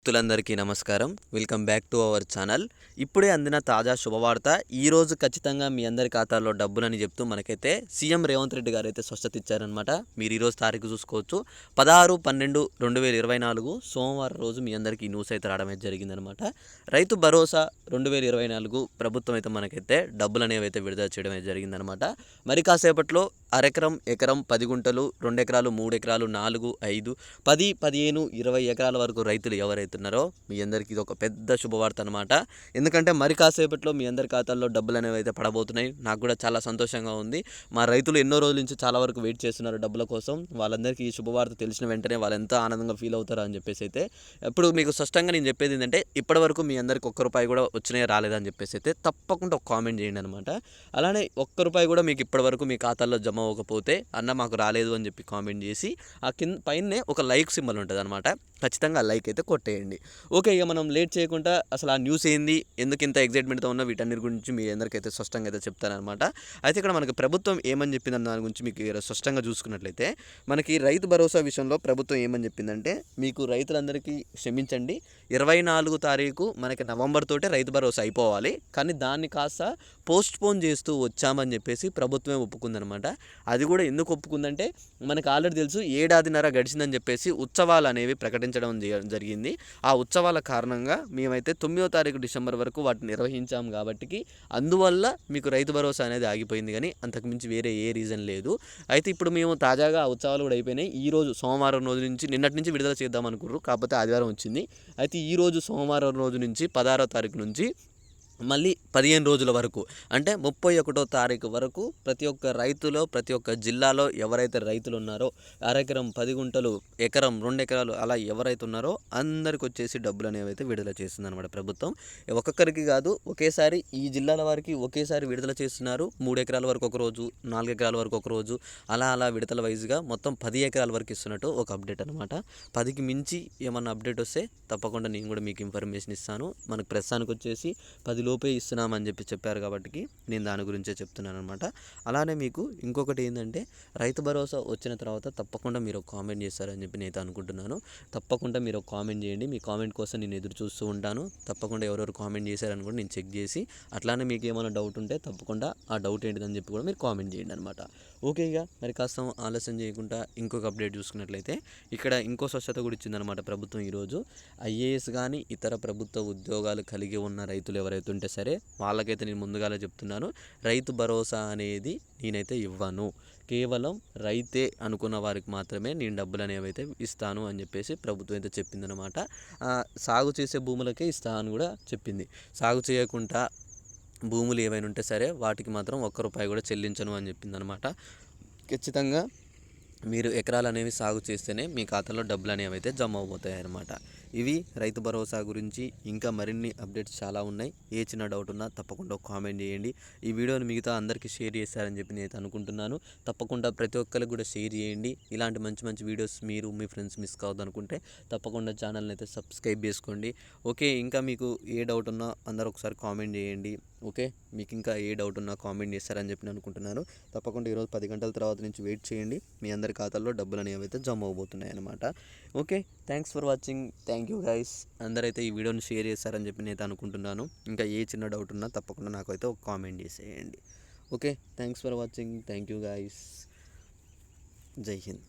భక్తులందరికీ నమస్కారం. Welcome back to our channel. ఇప్పుడే అందిన తాజా శుభవార్త. ఈరోజు ఖచ్చితంగా మీ అందరి ఖాతాలో డబ్బులని చెప్తూ మనకైతే సీఎం రేవంత్ రెడ్డి గారు అయితే స్వచ్ఛత ఇచ్చారనమాట మీరు ఈరోజు తారీఖు చూసుకోవచ్చు. పదహారు పన్నెండు రెండు వేల ఇరవై నాలుగు సోమవారం రోజు మీ అందరికీ ఈ న్యూస్ అయితే రావడం అయితే జరిగిందనమాట రైతు భరోసా రెండు వేల ఇరవై నాలుగు ప్రభుత్వం అయితే మనకైతే డబ్బులు అనేవి అయితే విడుదల చేయడం అయితే జరిగిందనమాట మరి కాసేపట్లో అరెకరం ఎకరం పది గుంటలు రెండు ఎకరాలు మూడు ఎకరాలు నాలుగు ఐదు పది పదిహేను ఇరవై ఎకరాల వరకు రైతులు ఎవరైతున్నారో మీ అందరికీ ఇది ఒక పెద్ద శుభవార్త అనమాట ఎందుకంటే మరి కాసేపట్లో మీ అందరి ఖాతాల్లో డబ్బులు అనేవి అయితే పడబోతున్నాయి. నాకు కూడా చాలా సంతోషంగా ఉంది. మా రైతులు ఎన్నో రోజుల నుంచి చాలా వరకు వెయిట్ చేస్తున్నారు డబ్బుల కోసం. వాళ్ళందరికీ ఈ శుభవార్త తెలిసిన వెంటనే వాళ్ళు ఎంత ఆనందంగా ఫీల్ అవుతారు అని చెప్పేసి అయితే ఇప్పుడు మీకు స్పష్టంగా నేను చెప్పేది ఏంటంటే ఇప్పటివరకు మీ అందరికి ఒక్క రూపాయి కూడా వచ్చినాయి రాలేదని చెప్పేసి అయితే తప్పకుండా ఒక కామెంట్ చేయండి అనమాట అలానే ఒక్క రూపాయి కూడా మీకు ఇప్పటివరకు మీ ఖాతాల్లో జమ అవ్వకపోతే అన్న మాకు రాలేదు అని చెప్పి కామెంట్ చేసి ఆ కింద పైనే ఒక లైక్ సింబల్ ఉంటుంది అనమాట ఖచ్చితంగా లైక్ అయితే కొట్టేయండి. ఓకే ఇక మనం లేట్ చేయకుండా అసలు ఆ న్యూస్ ఏంది ఎందుకు ఇంత ఎగ్జైట్మెంట్తో ఉన్న వీటన్నిటి గురించి మీ అందరికైతే స్పష్టంగా అయితే చెప్తానమాట అయితే ఇక్కడ మనకి ప్రభుత్వం ఏమని చెప్పిందన్న దాని గురించి మీకు స్పష్టంగా చూసుకున్నట్లయితే మనకి రైతు భరోసా విషయంలో ప్రభుత్వం ఏమని చెప్పిందంటే మీకు రైతులందరికీ క్షమించండి ఇరవై నాలుగు తారీఖు మనకి నవంబర్ తోటే రైతు భరోసా అయిపోవాలి కానీ దాన్ని కాస్త పోస్ట్ పోన్ చేస్తూ వచ్చామని చెప్పేసి ప్రభుత్వమే ఒప్పుకుందనమాట అది కూడా ఎందుకు ఒప్పుకుందంటే మనకు ఆల్రెడీ తెలుసు ఏడాదిన్నర గడిచిందని చెప్పేసి ఉత్సవాలు అనేవి ప్రకటించడం జ- జరిగింది. ఆ ఉత్సవాల కారణంగా మేమైతే తొమ్మిదో తారీఖు డిసెంబర్ వరకు వాటిని నిర్వహించాం కాబట్టి అందువల్ల మీకు రైతు భరోసా అనేది ఆగిపోయింది కానీ అంతకుమించి వేరే ఏ రీజన్ లేదు. అయితే ఇప్పుడు మేము తాజాగా ఆ ఉత్సవాలు కూడా అయిపోయినాయి. ఈ రోజు సోమవారం రోజు నుంచి నిన్నటి నుంచి విడుదల చేద్దాం అనుకున్నారు కాకపోతే ఆదివారం వచ్చింది. అయితే ఈ రోజు సోమవారం రోజు నుంచి పదహారో తారీఖు నుంచి మళ్ళీ పదిహేను రోజుల వరకు. అంటే ముప్పై ఒకటో తారీఖు వరకు ప్రతి ఒక్క రైతులో ప్రతి ఒక్క జిల్లాలో ఎవరైతే రైతులు ఉన్నారో అరెకరం పది గుంటలు ఎకరం రెండు ఎకరాలు అలా ఎవరైతే ఉన్నారో అందరికి వచ్చేసి డబ్బులు అనేవి అయితే విడుదల చేస్తుందన్నమాట ప్రభుత్వం. ఒక్కొక్కరికి కాదు ఒకేసారి ఈ జిల్లాల వారికి ఒకేసారి విడుదల చేస్తున్నారు. మూడు ఎకరాల వరకు ఒక రోజు నాలుగు ఎకరాల వరకు ఒక రోజు అలా అలా విడతల వైజ్గా మొత్తం పది ఎకరాల వరకు ఇస్తున్నట్టు ఒక అప్డేట్ అనమాట పదికి మించి ఏమన్నా అప్డేట్ వస్తే తప్పకుండా నేను కూడా మీకు ఇన్ఫర్మేషన్ ఇస్తాను. మనకు ప్రస్తుతానికి వచ్చేసి పదిలో లోపే ఇస్తున్నామని చెప్పి చెప్పారు కాబట్టి నేను దాని గురించే చెప్తున్నాను అనమాట అలానే మీకు ఇంకొకటి ఏంటంటే రైతు భరోసా వచ్చిన తర్వాత తప్పకుండా మీరు ఒక కామెంట్ చేస్తారని చెప్పి నేను అనుకుంటున్నాను. తప్పకుండా మీరు ఒక కామెంట్ చేయండి. మీ కామెంట్ కోసం నేను ఎదురు చూస్తూ ఉంటాను. తప్పకుండా ఎవరెవరు కామెంట్ చేశారని కూడా నేను చెక్ చేసి అట్లానే మీకు ఏమైనా డౌట్ ఉంటే తప్పకుండా ఆ డౌట్ ఏంటిదని చెప్పి కూడా మీరు కామెంట్ చేయండి అనమాట ఓకే ఇక మరి కాస్త ఆలస్యం చేయకుండా ఇంకొక అప్డేట్ చూసుకున్నట్లయితే ఇక్కడ ఇంకో స్వచ్ఛత కూడా ఇచ్చిందనమాట ప్రభుత్వం ఈరోజు. ఐఏఎస్ కానీ ఇతర ప్రభుత్వ ఉద్యోగాలు కలిగి ఉన్న రైతులు ఎవరైతే ఉంటే సరే వాళ్ళకైతే నేను ముందుగానే చెప్తున్నాను రైతు భరోసా అనేది నేనైతే ఇవ్వను. కేవలం రైతే అనుకున్న వారికి మాత్రమే నేను డబ్బులు అనేవి అయితే ఇస్తాను అని చెప్పేసి ప్రభుత్వం అయితే చెప్పిందనమాట సాగు చేసే భూములకే ఇస్తా అని కూడా చెప్పింది. సాగు చేయకుండా భూములు ఏవైనా ఉంటే సరే వాటికి మాత్రం ఒక్క రూపాయి కూడా చెల్లించను అని చెప్పింది అనమాట ఖచ్చితంగా మీరు ఎకరాలు అనేవి సాగు చేస్తేనే మీ ఖాతాలో డబ్బులు అనేవి అయితే జమ అవబోతాయి అన్నమాట ఇవి రైతు భరోసా గురించి ఇంకా మరిన్ని అప్డేట్స్ చాలా ఉన్నాయి. ఏ చిన్న డౌట్ ఉన్నా తప్పకుండా కామెంట్ చేయండి. ఈ వీడియోని మిగతా అందరికీ షేర్ చేస్తారని చెప్పి నేను అనుకుంటున్నాను. తప్పకుండా ప్రతి ఒక్కరికి కూడా షేర్ చేయండి. ఇలాంటి మంచి మంచి వీడియోస్ మీరు మీ ఫ్రెండ్స్ మిస్ కావద్దు అనుకుంటే తప్పకుండా ఛానల్ని అయితే సబ్స్క్రైబ్ చేసుకోండి. ఓకే ఇంకా మీకు ఏ డౌట్ ఉన్నా అందరూ ఒకసారి కామెంట్ చేయండి. ఓకే మీకు ఇంకా ఏ డౌట్ ఉన్నా కామెంట్ చేస్తారని చెప్పి అనుకుంటున్నాను. తప్పకుండా ఈరోజు పది గంటల తర్వాత నుంచి వెయిట్ చేయండి. మీ అందరి ఖాతాల్లో డబ్బులు అనేవి అయితే జమ అవబోతున్నాయి అనమాట okay thanks for watching thank thank you guys. అందరైతే ఈ వీడియోని షేర్ చేస్తారని చెప్పి నేను అనుకుంటున్నాను. ఇంకా ఏ చిన్న డౌట్ ఉన్నా తప్పకుండా నాకు అయితే ఒక కామెంట్ చేసేయండి. Okay thanks for watching. Thank you guys. జై హింద్.